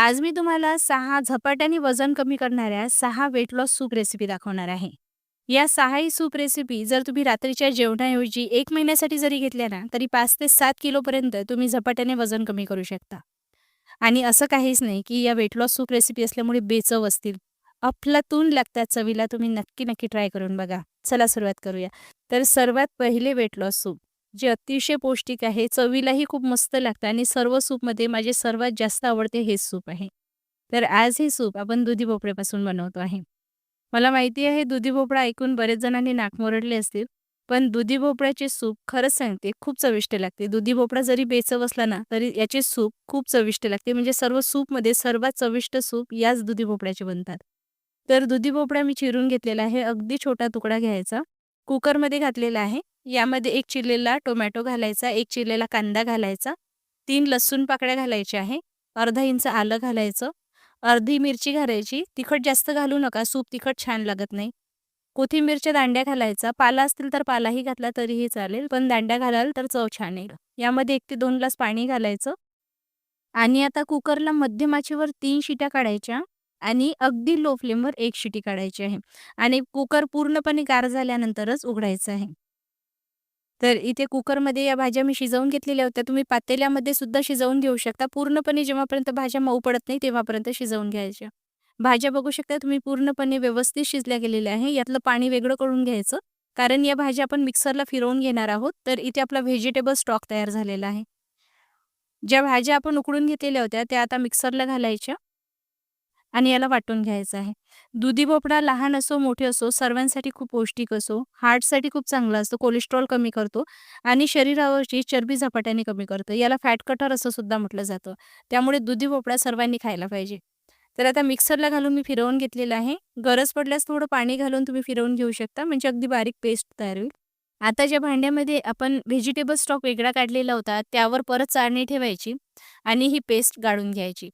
आज मी तुम्हाला सहा झपाट्याने वजन कमी करणाऱ्या सहा वेट लॉस सूप रेसिपी दाखवणार आहे. या सहाही सूप रेसिपी जर तुम्ही रात्रीच्या जेवणाऐवजी एक महिन्यासाठी जरी घेतल्या ना, तरी पाच ते सात किलोपर्यंत तुम्ही झपाट्याने वजन कमी करू शकता. आणि असं काहीच नाही, की या वेट लॉस सूप रेसिपी असल्यामुळे बेचव असतील. अफलातून लागतात चवीला. तुम्ही नक्की, नक्की ट्राय करून बघा. चला सुरुवात करूया. तर सर्वात पहिले वेट लॉस सूप जे अतिशय पौष्टिक आहे, चवीलाही खूप मस्त लागतं आणि सर्व सूपमध्ये माझे सर्वात जास्त आवडते हे सूप आहे. तर आज हे सूप आपण दुधी भोपळ्यापासून बनवतो आहे. मला माहिती आहे दुधी भोपळा ऐकून बरेच जणांनी नाक मोरडले असतील, पण दुधी भोपळ्याचे सूप खरंच सांगते खूप चविष्ट लागते. दुधी भोपळा जरी बेचव असला ना, तरी याचे सूप खूप चविष्ट लागते. म्हणजे सर्व सूपमध्ये सर्वात चविष्ट सूप याच दुधी भोपळ्याचे बनतात. तर दुधी भोपळा मी चिरून घेतलेला आहे. अगदी छोटा तुकडा घ्यायचा. कुकरमध्ये घातलेला आहे. यामध्ये एक चिरलेला टोमॅटो घालायचा, एक चिरलेला कांदा घालायचा, तीन लसूण पाकळ्या घालायच्या आहे, अर्धा इंच आलं घालायचं, अर्धी मिरची घालायची. तिखट जास्त घालू नका, सूप तिखट छान लागत नाही. कोथिंबीरच्या दांड्या घालायचा. पाला असतील तर पालाही घातला तरीही चालेल, पण दांड्या घालाल तर चव छान येईल. यामध्ये एक ते दोन ग्लास पाणी घालायचं आणि आता कुकरला मध्यमाचीवर तीन शिट्या काढायच्या आणि अगदी लो फ्लेमवर एक शिटी काढायची आहे आणि कुकर पूर्णपणे गार झाल्यानंतरच उघडायचं आहे. तर इथे कुकरमध्ये या भाज्या मी शिजवून घेतलेल्या होत्या. तुम्ही पातेल्यामध्ये सुद्धा शिजवून घेऊ शकता. पूर्णपणे जेव्हापर्यंत भाज्या मऊ पडत नाही तेव्हापर्यंत शिजवून घ्यायच्या. भाज्या बघू शकता तुम्ही पूर्णपणे व्यवस्थित शिजल्या गेलेल्या आहे. यातलं पाणी वेगळं करून घ्यायचं. कारण या भाज्या आपण मिक्सरला फिरवून घेणार आहोत. तर इथे आपला व्हेजिटेबल स्टॉक तयार झालेला आहे. ज्या भाज्या आपण उकडून घेतलेल्या होत्या त्या आता मिक्सरला घालायच्या आणि याला वाटून घ्यायचं आहे. दुधी भोपळा लहान असो, मोठे असो सर्वांसाठी खूप पौष्टिक असो, हार्टसाठी खूप चांगला असतो, कोलेस्ट्रॉल कमी करतो आणि शरीरावरची चरबी झपाट्याने कमी करतो. याला फॅट कटर असं सुद्धा म्हटलं जातं. त्यामुळे दुधी भोपळा सर्वांनी खायला पाहिजे. तर आता मिक्सरला घालून मी फिरवून घेतलेलं आहे. गरज पडल्यास थोडं पाणी घालून तुम्ही फिरवून घेऊ शकता म्हणजे अगदी बारीक पेस्ट तयार होईल. आता ज्या भांड्यामध्ये आपण व्हेजिटेबल स्टॉक वेगळा काढलेला होता त्यावर परत चाळणी ठेवायची आणि ही पेस्ट गाळून घ्यायची.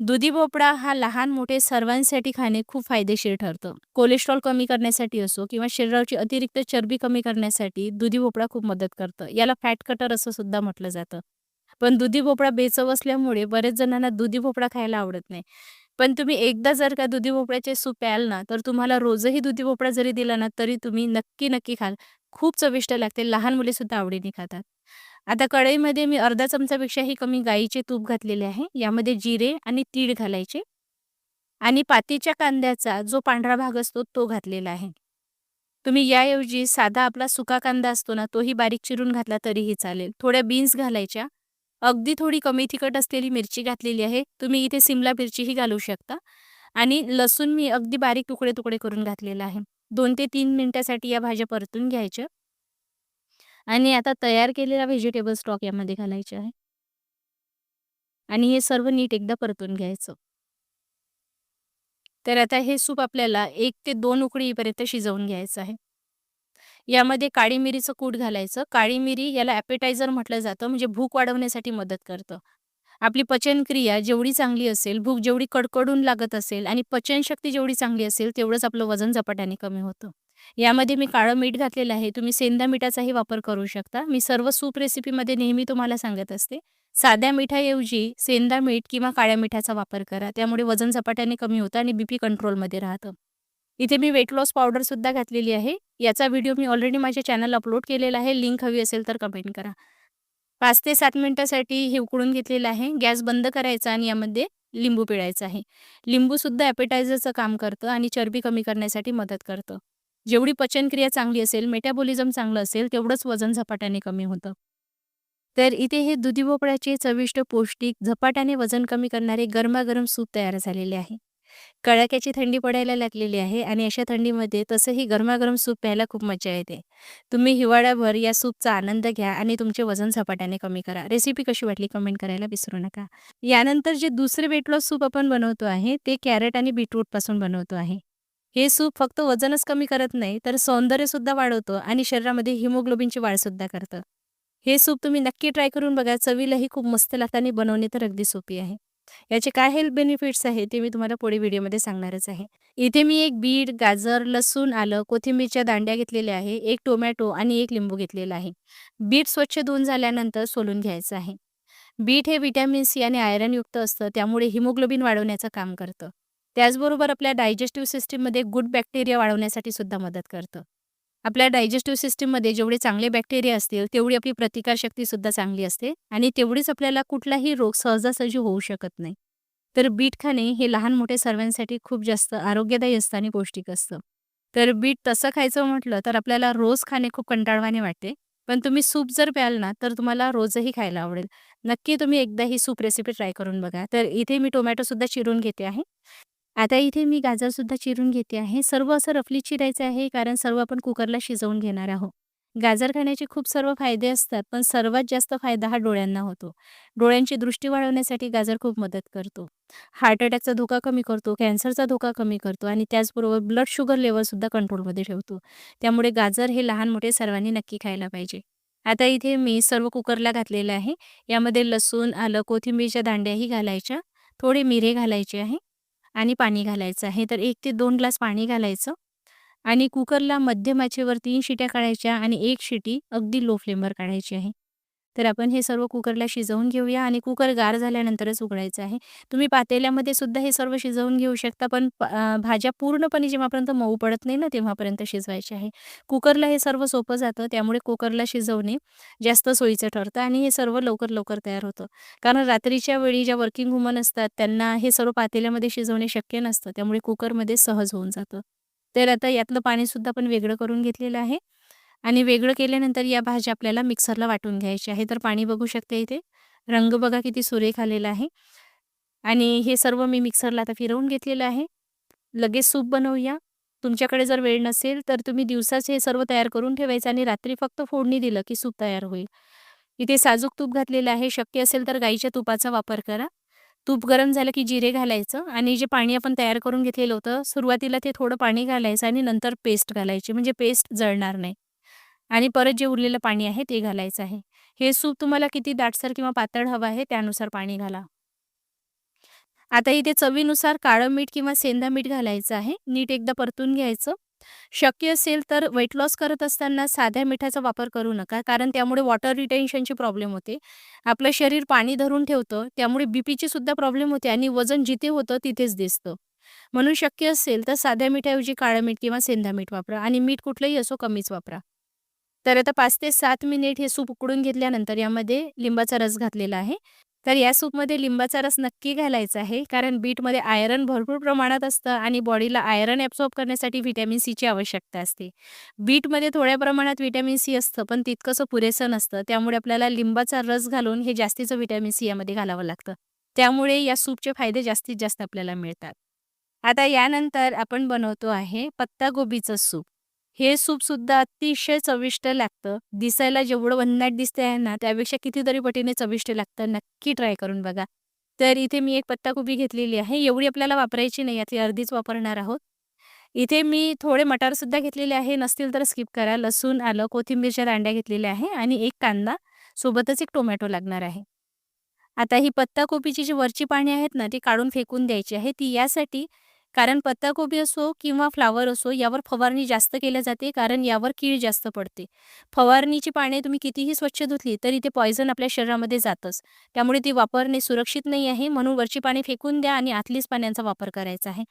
दुधी भोपळा हा लहान-मोठे सर्वांसाठी खाणे खूप फायदेशीर ठरतं. कोलेस्ट्रॉल कमी करण्यासाठी असो किंवा शरीराची अतिरिक्त चरबी कमी करण्यासाठी दुधी भोपळा खूप मदत करतं. याला फॅट कटर असं सुद्धा म्हटलं जातं. पण दुधी भोपळा बेचव असल्यामुळे बरेच जणांना दुधी भोपळा खायला आवडत नाही. पण तुम्ही एकदा जर का दुधी भोपळ्याचे सूप प्याल ना, तर तुम्हाला रोजही दुधी भोपळा जरी दिला ना, तरी तुम्ही नक्की, नक्की खाल. खूप चविष्ट लागते. लहान मुले सुद्धा आवडीने खातात. आता कढईमध्ये मी अर्धा चमचापेक्षाही कमी गाईचे तूप घातलेले आहे. यामध्ये जिरे आणि तीळ घालायचे आणि पातीच्या कांद्याचा जो पांढरा भाग असतो तो घातलेला आहे. तुम्ही याऐवजी साधा आपला सुका कांदा असतो ना, तोही बारीक चिरून घातला तरीही चालेल. थोड्या बीन्स घालायच्या. अगदी थोडी कमी तिखट असलेली मिरची घातलेली आहे. तुम्ही इथे सिमला मिरचीही घालू शकता आणि लसूण मी अगदी बारीक तुकडे-तुकडे करून घातलेला आहे. दोन ते तीन मिनिटासाठी या भाज्या परतून घ्यायच्या. आणि आता तयार केलेला व्हेजिटेबल स्टॉक यामध्ये घालायचा आहे. आणि हे सर्व नीट एकदा परतून घ्यायचं. तर आता हे सूप आपल्याला एक ते दोन उकळीपर्यंत शिजवून घ्यायचं आहे. यामध्ये काळी मिरीचं कूट घालायचं. काळी मिरी याला ॲपेटायझर म्हटलं जातं म्हणजे भूक वाढवण्यासाठी मदत करतं. आपली पचनक्रिया जेवढी चांगली असेल, भूक जेवढी कडकडून लागत असेल आणि पचनशक्ती जेवढी चांगली असेल, तेवढंच आपलं वजन झपाट्याने कमी होतं. यामध्ये मी काळं मीठ घातलेलं आहे. तुम्ही सेंदा मिठाचाही वापर करू शकता. मी सर्व सूप रेसिपीमध्ये नेहमी तुम्हाला सांगत असते. साध्या मिठाऐवजी सेंदा मीठ किंवा काळ्या मिठाचा वापर करा. त्यामुळे वजन झपाट्याने कमी होतं आणि बीपी कंट्रोलमध्ये राहतं. इथे मी वेट लॉस पावडर सुद्धा घातलेली आहे. याचा व्हिडिओ मी ऑलरेडी माझ्या चॅनल अपलोड केलेला आहे. लिंक हवी असेल तर कमेंट करा. पाच ते सात मिनिटासाठी हे उकळून घेतलेलं आहे. गॅस बंद करायचा आणि यामध्ये लिंबू पिळायचं आहे. लिंबूसुद्धा ॲपेटायझरचं काम करतं आणि चरबी कमी करण्यासाठी मदत करतं. जेवढी पचनक्रिया चांगली असेल, मेटाबॉलिझम चांगलं असेल, तेवढंच वजन झपाट्याने कमी होतं. तर इथे हे दुधी भोपळ्याचे चविष्ट, पौष्टिक, झपाट्याने वजन कमी करणारे गरमागरम सूप तयार झालेले आहे. कडाक्याची थंडी पडायला लागलेली आहे आणि अशा थंडीमध्ये तसंही गरमागरम सूप प्यायला खूप मजा येते. तुम्ही हिवाळ्याभर या सूपचा आनंद घ्या आणि तुमचे वजन झपाट्याने कमी करा. रेसिपी कशी वाटली कमेंट करायला विसरू नका. यानंतर जे दुसरे वेट लॉस सूप आपण बनवतो आहे, ते कॅरेट आणि बीटरूटपासून बनवतो आहे. हे सूप फक्त वजनच कमी करत नाही, तर सौंदर्यसुद्धा वाढवतं आणि शरीरामध्ये हिमोग्लोबिनची वाढसुद्धा करतं. हे सूप तुम्ही नक्की ट्राय करून बघा. चवीलाही खूप मस्त लागतं बनवणे तर अगदी सोपी आहे. याचे काय हेल्थ बेनिफिट्स आहे ते मी तुम्हाला पुढे व्हिडिओमध्ये सांगणारच आहे. इथे मी एक बीट, गाजर, लसूण, आलं, कोथिंबीरच्या दांड्या घेतलेल्या आहे. एक टोमॅटो आणि एक लिंबू घेतलेला आहे. बीट स्वच्छ धुवून झाल्यानंतर सोलून घ्यायचं आहे. बीट हे व्हिटॅमिन सी आणि आयरनयुक्त असतं त्यामुळे हिमोग्लोबिन वाढवण्याचं काम करतं त्याचबरोबर आपल्या डायजेस्टिव्ह सिस्टीममध्ये गुड बॅक्टेरिया वाढवण्यासाठी सुद्धा मदत करतं. आपल्या डायजेस्टिव्ह सिस्टीममध्ये जेवढे चांगले बॅक्टेरिया असतील तेवढी आपली प्रतिकारशक्तीसुद्धा चांगली असते आणि तेवढीच आपल्याला कुठलाही रोग सहजासहजी होऊ शकत नाही. तर बीट खाणे हे लहान मोठे सर्वांसाठी खूप जास्त आरोग्यदायी असतं आणि पौष्टिक असतं. तर बीट तसं खायचं म्हटलं तर आपल्याला रोज खाणे खूप कंटाळवाने वाटते. पण तुम्ही सूप जर प्याल ना तर तुम्हाला रोजही खायला आवडेल. नक्की तुम्ही एकदा ही सूप रेसिपी ट्राय करून बघा. तर इथे मी टोमॅटोसुद्धा चिरून घेते आहे. आता इथे मी गाजरसुद्धा चिरून घेते आहे. सर्व असं रफली चिरायचं आहे कारण सर्व आपण कुकरला शिजवून घेणार आहोत. गाजर खाण्याचे खूप सर्व फायदे असतात पण सर्वात जास्त फायदा हा डोळ्यांना होतो. डोळ्यांची दृष्टी वाढवण्यासाठी गाजर खूप मदत करतो. हार्ट अटॅकचा धोका कमी करतो कॅन्सरचा धोका कमी करतो आणि त्याचबरोबर ब्लड शुगर लेवलसुद्धा कंट्रोलमध्ये ठेवतो. त्यामुळे गाजर हे लहान मोठे सर्वांनी नक्की खायला पाहिजे. आता इथे मी सर्व कुकरला घातलेलं आहे. यामध्ये लसूण आलं कोथिंबीरच्या दांड्याही घालायच्या. थोडे मिरे घालायचे आहे. आणि पाणी घालायचं आहे. तर एक ते दोन ग्लास पाणी घालायचं आणि कुकरला मध्यम आचेवर तीन शिट्या काढायच्या आणि एक शिटी अगदी लो फ्लेमवर काढायची आहे. तर आपण हे सर्व कुकरला शिजवून घेऊया आणि कुकर गार झाल्यानंतरच उघडायचं आहे. तुम्ही पातेल्यामध्ये सुद्धा हे सर्व शिजवून घेऊ शकता पण भाज्या पूर्णपणे जेव्हापर्यंत मऊ पडत नाही ना तेव्हापर्यंत शिजवायचे आहे. कुकरला हे सर्व सोपं जातं त्यामुळे कुकरला शिजवणे जास्त सोयीचं ठरतं आणि हे सर्व लवकर लवकर तयार होतं. कारण रात्रीच्या वेळी ज्या वर्किंग वुमन असतात त्यांना हे सर्व पातेल्यामध्ये शिजवणे शक्य नसतं त्यामुळे कुकरमध्ये सहज होऊन जातं. तर आता यातलं पाणीसुद्धा आपण वेगळं करून घेतलेलं आहे. आणि वेगळं केल्यानंतर या भाज्या आपल्याला मिक्सरला वाटून घ्यायची आहे तर पाणी बघू शकते इथे. रंग बघा किती सुरेख आलेला आहे. आणि हे सर्व मी मिक्सरला आता फिरवून घेतलेलं आहे. लगेच सूप बनवूया. तुमच्याकडे जर वेळ नसेल तर तुम्ही दिवसाच हे सर्व तयार करून ठेवायचं आणि रात्री फक्त फोडणी दिलं की सूप तयार होईल. इथे साजूक तूप घातलेलं आहे. शक्य असेल तर गाईच्या तुपाचा वापर करा. तूप गरम झालं की जिरे घालायचं आणि जे पाणी आपण तयार करून घेतलेलं होतं सुरुवातीला ते थोडं पाणी घालायचं आणि नंतर पेस्ट घालायची. म्हणजे पेस्ट जळणार नाही. आणि परत जे उरलेलं पाणी आहे ते घालायचं आहे. हे सूप तुम्हाला किती दाटसर किंवा पातळ हवं आहे त्यानुसार पाणी घाला. आता इथे चवीनुसार काळं मीठ किंवा सेंधा मीठ घालायचं आहे. नीट एकदा परतून घ्यायचं. शक्य असेल तर वेट लॉस करत असताना साध्या मिठाचा वापर करू नका कारण त्यामुळे वॉटर रिटेन्शनची प्रॉब्लेम होते. आपलं शरीर पाणी धरून ठेवतं त्यामुळे बीपीची सुद्धा प्रॉब्लेम होते आणि वजन जिथे होतं तिथेच दिसतं. म्हणून शक्य असेल तर साध्या मिठाऐवजी काळं मीठ किंवा सेंधा मीठ वापरा आणि मीठ कुठलंही असो कमीच वापरा. तर आता पाच ते सात मिनिट हे सूप उकडून घेतल्यानंतर यामध्ये लिंबाचा रस घातलेला आहे. तर या सूपमध्ये लिंबाचा रस नक्की घालायचा आहे कारण बीटमध्ये आयरन भरपूर प्रमाणात असतं आणि बॉडीला आयरन ॲब्सॉर्ब करण्यासाठी व्हिटॅमिन सीची आवश्यकता असते. बीटमध्ये थोड्या प्रमाणात व्हिटॅमिन सी असतं पण तितकंसं पुरेसं नसतं त्यामुळे आपल्याला लिंबाचा रस घालून हे जास्तीचं व्हिटॅमिन सी यामध्ये घालावं लागतं. त्यामुळे या सूपचे फायदे जास्तीत जास्त आपल्याला मिळतात. आता यानंतर आपण बनवतो आहे पत्तागोबीचं सूप. हे सूपसुद्धा अतिशय चविष्ट लागतं. दिसायला जेवढं भन्नाट दिसते आहे ना, त्यापेक्षा कितीतरी पटीने चविष्ट लागतं. नक्की ट्राय करून बघा. तर इथे मी एक पत्ताकोबी घेतलेली आहे. एवढी आपल्याला वापरायची नाही, यातली अर्धीच वापरणार आहोत. इथे मी थोडे मटारसुद्धा घेतलेले आहे. नसतील तर स्किप करा. लसूण, आलं, कोथिंबीरच्या दांड्या घेतलेल्या आहे आणि एक कांदा, सोबतच एक टोमॅटो लागणार आहे. आता ही पत्ताकोबीची जी वरची पाणी आहेत ना, ती काढून फेकून द्यायची आहे. ती यासाठी कारण पत्ताकोबी असो किंवा फ्लावर असो यावर फवारणी जास्त केल्या जाते कारण यावर कीड जास्त पडते. फवारणीची पाने तुम्ही कितीही स्वच्छ धुतली तरी ते पॉयझन आपल्या शरीरामध्ये जातच. त्यामुळे ती वापरणे सुरक्षित नाही आहे म्हणून वरची पाणी फेकून द्या आणि आतलीच पाण्याचा वापर करायचा आहे.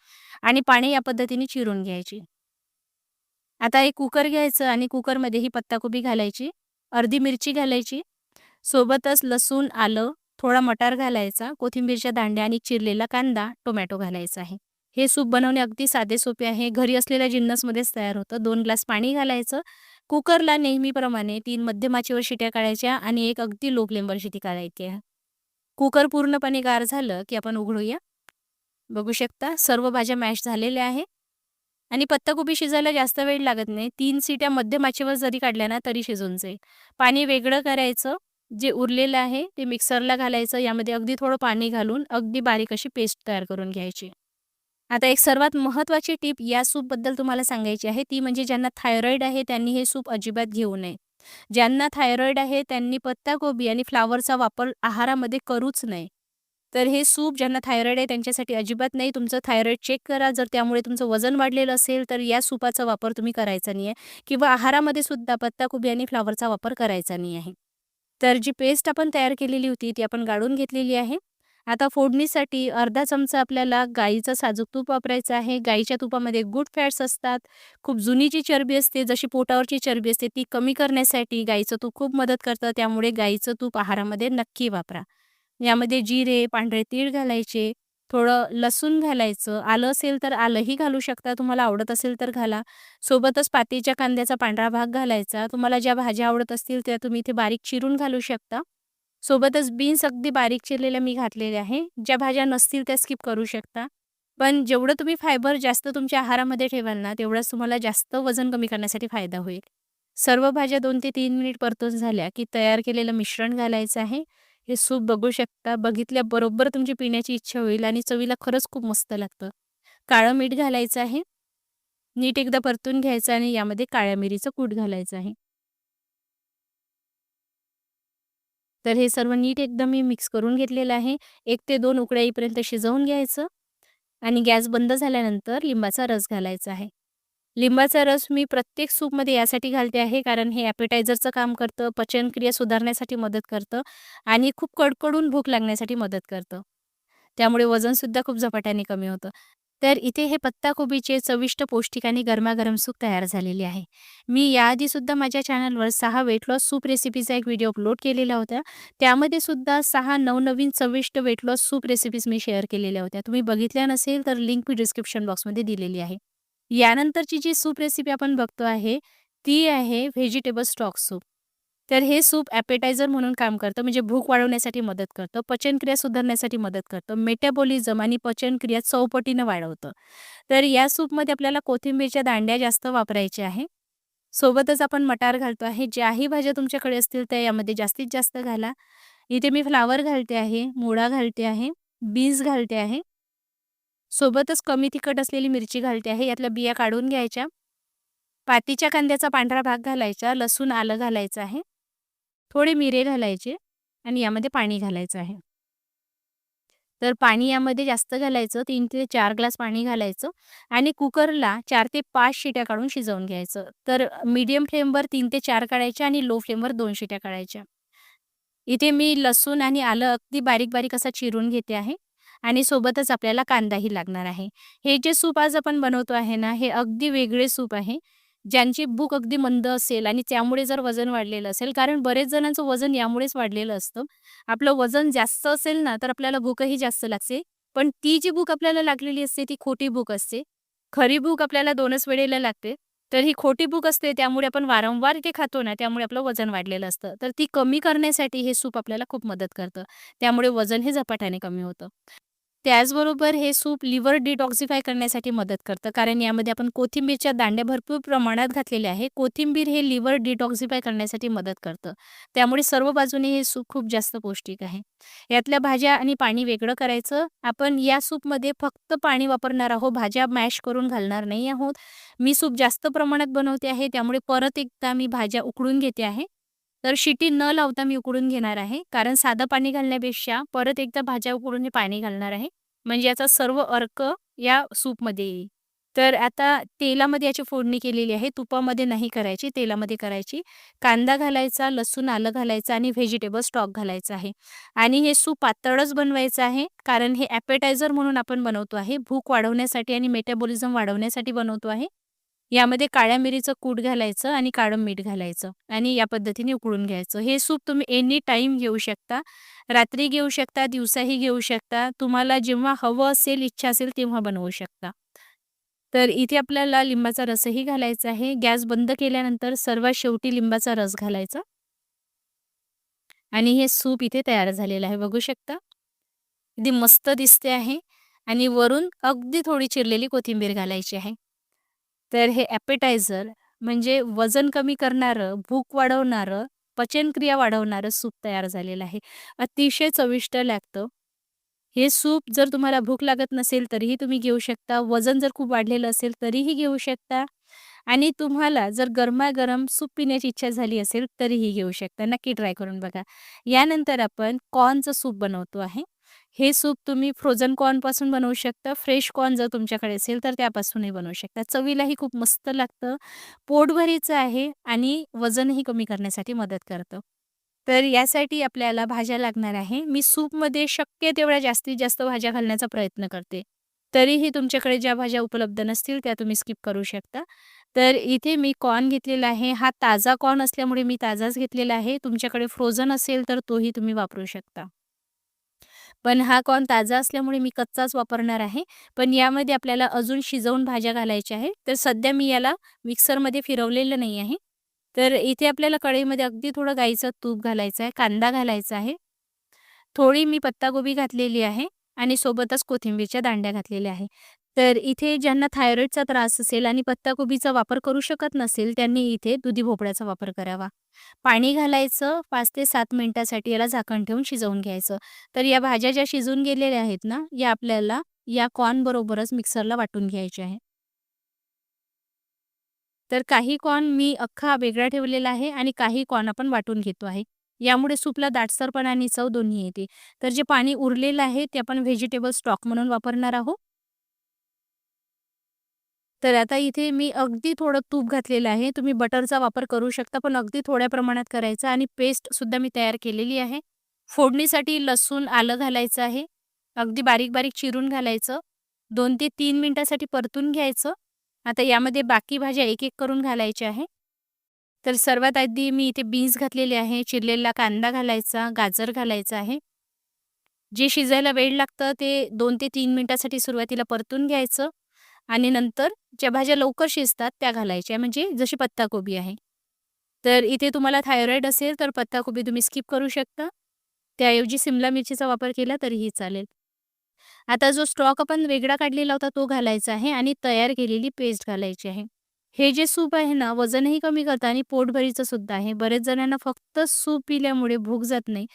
आणि पाणी या पद्धतीने चिरून घ्यायची. आता एक कुकर घ्यायचं आणि कुकरमध्ये ही पत्ताकोबी घालायची अर्धी मिरची घालायची. सोबतच लसूण आलं थोडा मटार घालायचा कोथिंबीरच्या दांड्या आणि चिरलेला कांदा टोमॅटो घालायचा आहे. हे सूप बनवणे अगदी साधे सोपे आहे. घरी असलेल्या जिन्नसमध्येच तयार होतं. दोन ग्लास पाणी घालायचं. कुकरला नेहमीप्रमाणे तीन मध्यमाचीवर शिट्या काढायच्या आणि एक अगदी लो फ्लेमवर शिटी काढायची. आहे कुकर पूर्णपणे गार झालं की आपण उघडूया. बघू शकता सर्व भाज्या मॅश झालेल्या आहे. आणि पत्ताकोबी शिजायला जास्त वेळ लागत नाही. तीन सिट्या मध्यमाचीवर जरी काढल्या ना तरी शिजून जाईल. पाणी वेगळं करायचं. जे उरलेलं आहे ते मिक्सरला घालायचं. यामध्ये अगदी थोडं पाणी घालून अगदी बारीक अशी पेस्ट तयार करून घ्यायची. आता एक सर्वात महत्त्वाची टीप या सूपबद्दल तुम्हाला सांगायची आहे ती म्हणजे ज्यांना थायरॉईड आहे त्यांनी हे सूप अजिबात घेऊ नये. ज्यांना थायरॉईड आहे त्यांनी पत्ताकोबी आणि फ्लावरचा वापर आहारामध्ये करूच नये. तर हे सूप ज्यांना थायरॉईड आहे त्यांच्यासाठी अजिबात नाही तुमचं थायरॉईड चेक करा जर त्यामुळे तुमचं वजन वाढलेलं असेल तर या सूपाचा वापर तुम्ही करायचा नाही आहे किंवा आहारामध्ये सुद्धा पत्ताकोबी आणि फ्लावरचा वापर करायचा नाही आहे तर जी पेस्ट आपण तयार केलेली होती ती आपण गाळून घेतलेली आहे. आता फोडणीसाठी अर्धा चमचा आपल्याला गाईचं साजूक तूप वापरायचं आहे. गाईच्या तुपामध्ये गुड फॅट्स असतात. खूप जुनी जी चरबी असते. जशी पोटावरची चरबी असते ती कमी करण्यासाठी गाईचं तूप खूप मदत करतं. त्यामुळे गाईचं तूप आहारामध्ये नक्की वापरा. यामध्ये जिरे पांढरे तीळ घालायचे थोडं लसूण घालायचं. आलं असेल तर आलंही घालू शकता. तुम्हाला आवडत असेल तर घाला. सोबतच पातीच्या कांद्याचा पांढरा भाग घालायचा. तुम्हाला ज्या भाज्या आवडत असतील त्या तुम्ही इथे बारीक चिरून घालू शकता. सोबतच बीन्स अगदी बारीक चिरलेल्या मी घातलेल्या आहे. ज्या भाज्या नसतील त्या स्किप करू शकता. पण जेवढं तुम्ही फायबर जास्त तुमच्या आहारामध्ये ठेवाल ना तेवढंच तुम्हाला जास्त वजन कमी करण्यासाठी फायदा होईल. सर्व भाज्या दोन ते तीन मिनिट परतून झाल्या की तयार केलेलं मिश्रण घालायचं आहे. हे सूप बघू शकता. बघितल्याबरोबर तुमची पिण्याची इच्छा होईल आणि चवीला खरंच खूप मस्त लागतं. काळं मीठ घालायचं आहे. नीट एकदा परतून घ्यायचं आणि यामध्ये काळ्या मिरीचं कूट घालायचं आहे. तर हे सर्व नीट एकदम मी मिक्स करून घेतलेलं आहे. एक ते दोन उकड्याईपर्यंत शिजवून घ्यायचं आणि गॅस बंद झाल्यानंतर लिंबाचा रस घालायचा आहे. लिंबाचा रस मी प्रत्येक सूपमध्ये यासाठी घालते आहे कारण हे ॲपेटायझरचं काम करतं पचनक्रिया सुधारण्यासाठी मदत करतं आणि खूप कडकडून भूक लागण्यासाठी मदत करतं. त्यामुळे वजनसुद्धा खूप झपाट्याने कमी होतं. तर इथे हे पत्ताकोबीचे चविष्ट पौष्टिक आणि गरमागरम सूप तयार झालेले आहे. मी याआधी सुद्धा माझ्या चॅनलवर सहा वेट लॉस सूप रेसिपीचा एक व्हिडिओ अपलोड केलेला होता. त्यामध्ये सुद्धा सहा नवनवीन चविष्ट वेट लॉस सूप रेसिपीज मी शेअर केलेल्या होत्या. तुम्ही बघितल्या नसेल तर लिंक मी डिस्क्रिप्शन बॉक्समध्ये दिलेली आहे. यानंतरची जी सूप रेसिपी आपण बघतो आहे ती आहे व्हेजिटेबल स्टॉक सूप तर हे सूप ॲपेटायझर म्हणून काम करतं म्हणजे भूक वाढवण्यासाठी मदत करतं पचनक्रिया सुधारण्यासाठी मदत करतं मेटाबॉलिझम आणि पचनक्रिया चौपटीनं वाढवतं. तर या सूपमध्ये आपल्याला कोथिंबीरच्या दांड्या जास्त वापरायच्या आहे. सोबतच आपण मटार घालतो आहे. ज्याही भाज्या तुमच्याकडे असतील त्या यामध्ये जास्तीत जास्त घाला. इथे मी फ्लावर घालते आहे मुळा घालते आहे बीज घालते आहे. सोबतच कमी तिखट असलेली मिरची घालते आहे. यातल्या बिया काढून घ्यायच्या. पातीच्या कांद्याचा पांढरा भाग घालायचा लसूण आलं घालायचं आहे. थोडे मिरे घालायचे आणि यामध्ये पाणी घालायचं आहे. तर पाणी यामध्ये जास्त घालायचं तीन ते चार ग्लास पाणी घालायचं आणि कुकरला चार ते पाच शिट्या काढून शिजवून घ्यायचं. तर मीडियम फ्लेमवर तीन ते चार काढायच्या आणि लो फ्लेमवर दोन शिट्या काढायच्या. इथे मी लसूण आणि आलं अगदी बारीक बारीक असा चिरून घेते आहे आणि सोबतच आपल्याला कांदाही लागणार आहे. हे जे सूप आज आपण बनवतो आहे ना हे अगदी वेगळे सूप आहे. ज्यांची भूक अगदी मंद असेल आणि त्यामुळे जर वजन वाढलेलं असेल कारण बरेच जणांचं वजन यामुळेच वाढलेलं असतं. आपलं वजन जास्त असेल ना तर आपल्याला भूकही जास्त लागते. पण ती जी भूक आपल्याला लागलेली असते ती खोटी भूक असते. खरी भूक आपल्याला दोनच वेळेला लागते. तर ही खोटी भूक असते त्यामुळे आपण वारंवार ते खातो ना त्यामुळे आपलं वजन वाढलेलं असतं. तर ती कमी करण्यासाठी हे सूप आपल्याला खूप मदत करतं. त्यामुळे वजन हे झपाट्याने कमी होतं. त्याचबरोबर हे सूप लिव्हर डिटॉक्सिफाय करण्यासाठी मदत करतं. कारण यामध्ये आपण कोथिंबीरच्या दांड्या भरपूर प्रमाणात घातलेल्या आहे. कोथिंबीर हे लिव्हर डिटॉक्सिफाय करण्यासाठी मदत करतं. त्यामुळे सर्व बाजूने हे सूप खूप जास्त पौष्टिक आहे. यातल्या भाज्या आणि पाणी वेगळं करायचं. आपण या सूपमध्ये फक्त पाणी वापरणार आहोत. भाज्या मॅश करून घालणार नाही आहोत. मी सूप जास्त प्रमाणात बनवते आहे. त्यामुळे परत एकदा मी भाज्या उकळून घेते आहे. तर शिटी न लावता मी उकडून घेणार आहे. कारण साधं पाणी घालण्यापेक्षा परत एकदा भाज्या उकडून हे पाणी घालणार आहे. म्हणजे याचा सर्व अर्क या सूपमध्ये येईल. तर आता तेलामध्ये याची फोडणी केलेली आहे. तुपामध्ये नाही करायची तेलामध्ये करायची. कांदा घालायचा लसूण आलं घालायचं आणि व्हेजिटेबल स्टॉक घालायचा आहे. आणि हे सूप पातळच बनवायचं आहे. कारण हे ॲपेटायझर म्हणून आपण बनवतो आहे. भूक वाढवण्यासाठी आणि मेटाबॉलिझम वाढवण्यासाठी बनवतो आहे. यामध्ये काळ्या मिरीचं कूट घालायचं आणि काळं मीठ घालायचं आणि या पद्धतीने उकळून घ्यायचं. हे सूप तुम्ही एनी टाईम घेऊ शकता. रात्री घेऊ शकता दिवसाही घेऊ शकता. तुम्हाला जेव्हा हवं असेल इच्छा असेल तेव्हा बनवू शकता. तर इथे आपल्याला लिंबाचा रसही घालायचा आहे. गॅस बंद केल्यानंतर सर्वात शेवटी लिंबाचा रस घालायचा. आणि हे सूप इथे तयार झालेलं आहे. बघू शकता. अगदी मस्त दिसते आहे. आणि वरून अगदी थोडी चिरलेली कोथिंबीर घालायची आहे. तर हे ॲपेटायझर म्हणजे वजन कमी करणारं, भूक वाढवणारं, पचनक्रिया वाढवणारं सूप तयार झालेलं आहे. अतिशय चविष्ट लागतं. हे सूप जर तुम्हाला भूक लागत नसेल तरीही तुम्ही घेऊ शकता. वजन जर खूप वाढलेलं असेल तरीही घेऊ शकता आणि तुम्हाला जर गरमागरम सूप पिण्याची इच्छा झाली असेल तरीही घेऊ शकता. नक्की ट्राय करून बघा. यानंतर आपण कॉर्नचं सूप बनवतो आहे. हे सूप तुम्ही फ्रोझन कॉर्नपासून बनवू शकता फ्रेश कॉर्न जर तुमच्याकडे असेल तर त्यापासूनही बनवू शकता. चवीलाही खूप मस्त लागतं पोटभरीचं आहे आणि वजनही कमी करण्यासाठी मदत करतं. तर यासाठी आपल्याला भाज्या लागणार आहे. मी सूपमध्ये शक्य तेवढ्या जास्तीत जास्त भाज्या घालण्याचा प्रयत्न करते. तरीही तुमच्याकडे ज्या भाज्या उपलब्ध नसतील त्या तुम्ही स्किप करू शकता. तर इथे मी कॉर्न घेतलेला आहे. हा ताजा कॉर्न असल्यामुळे मी ताजाच घेतलेला आहे. तुमच्याकडे फ्रोझन असेल तर तोही तुम्ही वापरू शकता. पण हा कॉर्न ताजा असल्यामुळे मी कच्चाच वापरणार आहे. पण यामध्ये आपल्याला अजून शिजवून भाज्या घालायच्या आहे तर सध्या मी याला मिक्सरमध्ये फिरवलेलं नाही आहे. तर इथे आपल्याला कढईमध्ये अगदी थोडं गाईचं तूप घालायचं आहे कांदा घालायचा आहे. थोडी मी पत्तागोबी घातलेली आहे आणि सोबतच कोथिंबीरच्या दांड्या घातलेल्या आहे. तर इथे ज्यांना थायरॉईडचा त्रास असेल आणि पत्ताकोबीचा वापर करू शकत नसेल त्यांनी इथे दुधी भोपळ्याचा वापर करावा. पाणी घालायचं पाच ते सात मिनिटासाठी याला झाकण ठेवून शिजवून घ्यायचं. तर या भाज्या ज्या शिजून गेलेल्या आहेत ना या आपल्याला या कॉर्न बरोबरच मिक्सरला वाटून घ्यायच्या आहे. तर काही कॉर्न मी अख्खा वेगळा ठेवलेला आहे आणि काही कॉर्न आपण वाटून घेतो आहे. यामुळे सूपला दाटसरपणा आणि चव दोन्ही येते. तर जे पाणी उरलेलं आहे ते आपण व्हेजिटेबल स्टॉक म्हणून वापरणार आहोत. तर आता इथे मी अगदी थोडं तूप घातलेलं आहे. तुम्ही बटरचा वापर करू शकता पण अगदी थोड्या प्रमाणात करायचा आणि पेस्टसुद्धा मी तयार केलेली आहे. फोडणीसाठी लसूण आलं घालायचं आहे. अगदी बारीक बारीक चिरून घालायचं. दोन ते तीन मिनटासाठी परतून घ्यायचं. आता यामध्ये बाकी भाज्या एक एक करून घालायच्या आहे. तर सर्वात आधी मी इथे बीन्स घातलेले आहे. चिरलेला कांदा घालायचा गाजर घालायचा आहे. जे शिजायला वेळ लागतं ते दोन ते तीन मिनटासाठी सुरुवातीला परतून घ्यायचं. आणि नंतर ज्या भाज्या लवकर शिजतात त्या घालायच्या म्हणजे जशी पत्ताकोबी आहे. तर इथे तुम्हाला थायरॉईड असेल तर पत्ताकोबी तुम्ही स्किप करू शकता. त्याऐवजी सिमला मिरचीचा वापर केला तरीही चालेल. आता जो स्टॉक आपण वेगळा काढलेला होता तो घालायचा आहे आणि तयार केलेली पेस्ट घालायची आहे. हे जे सूप आहे ना वजनही कमी करतं आणि पोटभरीचं सुद्धा आहे. बरेच जणांना फक्त सूप पिल्यामुळे भूक जात नाही.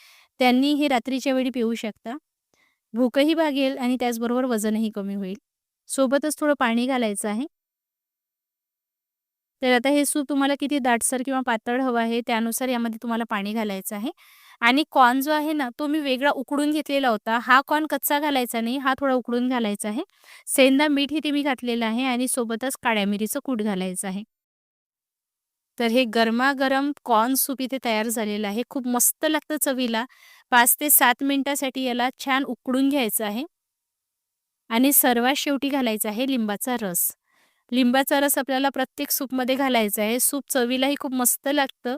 त्यांनी हे रात्रीच्या वेळी पिऊ शकता. भूकही भागेल आणि त्याचबरोबर वजनही कमी होईल. सोबतच थोडं पाणी घालायचं आहे. तर आता हे सूप तुम्हाला किती दाटसर किंवा पातळ हवं आहे त्यानुसार यामध्ये तुम्हाला पाणी घालायचं आहे. आणि कॉर्न जो आहे ना तो मी वेगळा उकडून घेतलेला होता. हा कॉर्न कच्चा घालायचा नाही हा थोडा उकडून घालायचा आहे. सेंदा मीठ इथे मी घातलेलं आहे आणि सोबतच काळ्या मिरीचं कूट घालायचं आहे. तर हे गरमागरम कॉर्न सूप इथे तयार झालेलं आहे. खूप मस्त लागतं चवीला. पाच ते सात मिनिटासाठी याला छान उकडून घ्यायचं आहे. आणि सर्वात शेवटी घालायचा आहे लिंबाचा रस. लिंबाचा रस आपल्याला प्रत्येक सूपमध्ये घालायचा आहे. सूप चवीलाही खूप मस्त लागतं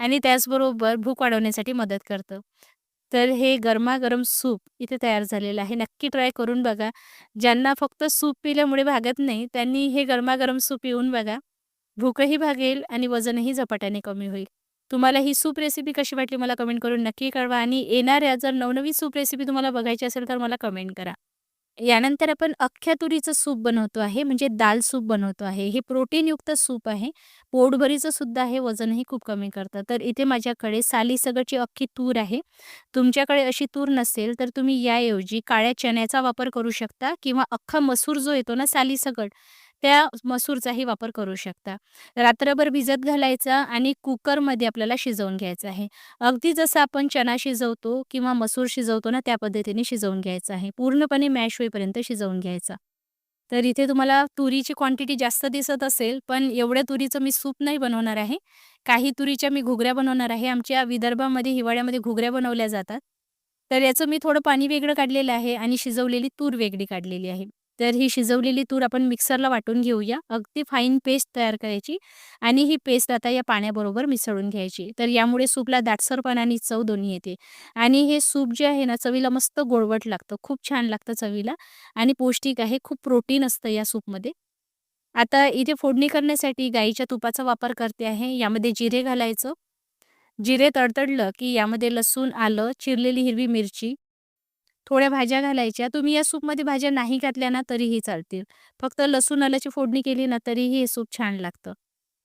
आणि त्याचबरोबर भूक वाढवण्यासाठी मदत करतं. तर हे गरमागरम सूप इथे तयार झालेलं आहे. नक्की ट्राय करून बघा. ज्यांना फक्त सूप पिल्यामुळे भागत नाही त्यांनी हे गरमागरम सूप येऊन बघा. भूकही भागेल आणि वजनही झपाट्याने कमी होईल. तुम्हाला ही सूप रेसिपी कशी वाटली मला कमेंट करून नक्की कळवा आणि येणाऱ्या जर नवनवी सूप रेसिपी तुम्हाला बघायची असेल तर मला कमेंट करा. यानंतर आपण अख्ख्या तुरीचं सूप बनवतो आहे म्हणजे दाल सूप बनवतो आहे. हे प्रोटीनयुक्त सूप आहे. पोटभरीचं सुद्धा आहे वजनही खूप कमी करतं. तर इथे माझ्याकडे सालीसगटची अख्खी तूर आहे. तुमच्याकडे अशी तूर नसेल तर तुम्ही याऐवजी काळ्या चण्याचा वापर करू शकता किंवा अख्खा मसूर जो येतो ना सालीसगट त्या मसूरचाही वापर करू शकता. रात्रभर भिजत घालायचा आणि कुकरमध्ये आपल्याला शिजवून घ्यायचं आहे. अगदी जसं आपण चना शिजवतो किंवा मसूर शिजवतो ना त्या पद्धतीने शिजवून घ्यायचं आहे. पूर्णपणे मॅश होईपर्यंत शिजवून घ्यायचा. तर इथे तुम्हाला तुरीची क्वांटिटी जास्त दिसत असेल पण एवढ्या तुरीचं मी सूप नाही बनवणार आहे. काही तुरीच्या मी घुगऱ्या बनवणार आहे. आमच्या विदर्भामध्ये हिवाळ्यामध्ये घुगऱ्या बनवल्या जातात. तर याचं मी थोडं पाणी वेगळं काढलेलं आहे आणि शिजवलेली तूर वेगळी काढलेली आहे. तर ही शिजवलेली तूर आपण मिक्सरला वाटून घेऊया. अगदी फाईन पेस्ट तयार करायची आणि ही पेस्ट आता या पाण्याबरोबर मिसळून घ्यायची. तर यामुळे सूपला दाटसरपणा आणि चव दोन्ही येते. आणि हे सूप जे आहे ना चवीला मस्त गोडवट लागतं. खूप छान लागतं चवीला आणि पौष्टिक आहे. खूप प्रोटीन असतं या सूपमध्ये. आता इथे फोडणी करण्यासाठी गाईच्या तुपाचा वापर करते आहे. यामध्ये जिरे घालायचं. जिरे तडतडलं की यामध्ये लसूण आलं चिरलेली हिरवी मिरची थोड्या भाज्या घालायच्या. तुम्ही या सूपमध्ये भाज्या नाही घातल्या ना तरीही चालतील. फक्त लसूण आल्याची फोडणी केली ना तरीही हे सूप छान लागतं.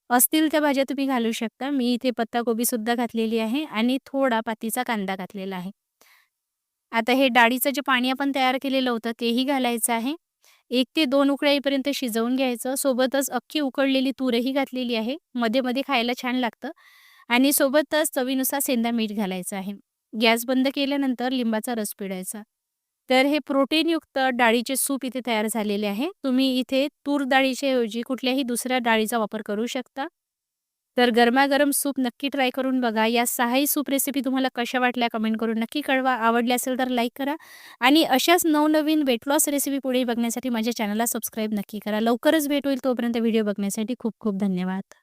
असतील त्या भाज्या तुम्ही घालू शकता. मी इथे पत्ताकोबी सुद्धा घातलेली आहे आणि थोडा पातीचा कांदा घातलेला आहे. आता हे डाळीचं जे पाणी आपण तयार केलेलं होतं तेही घालायचं आहे. एक ते दोन उकळ्यापर्यंत शिजवून घ्यायचं. सोबतच अख्खी उकळलेली तूरही घातलेली आहे. मध्ये मध्ये खायला छान लागतं. आणि सोबतच चवीनुसार सेंदा मीठ घालायचं आहे. गॅस बंद केल्यानंतर लिंबाचा रस पिडायचा तर हे प्रोटीनयुक्त डाळीचे सूप इथे तयार झालेले आहे. तुम्ही इथे तूर डाळीच्या ऐवजी कुठल्याही दुसऱ्या डाळीचा वापर करू शकता. तर गरमागरम सूप नक्की ट्राय करून बघा. या सहाही सूप रेसिपी तुम्हाला कशा वाटल्या कमेंट करून नक्की कळवा. आवडली असेल तर लाईक करा आणि अशाच नवनवीन वेट लॉस रेसिपी पुढे बघण्यासाठी माझ्या चॅनलला सबस्क्राईब नक्की करा. लवकरच भेट होईल तोपर्यंत व्हिडिओ बघण्यासाठी खूप खूप धन्यवाद.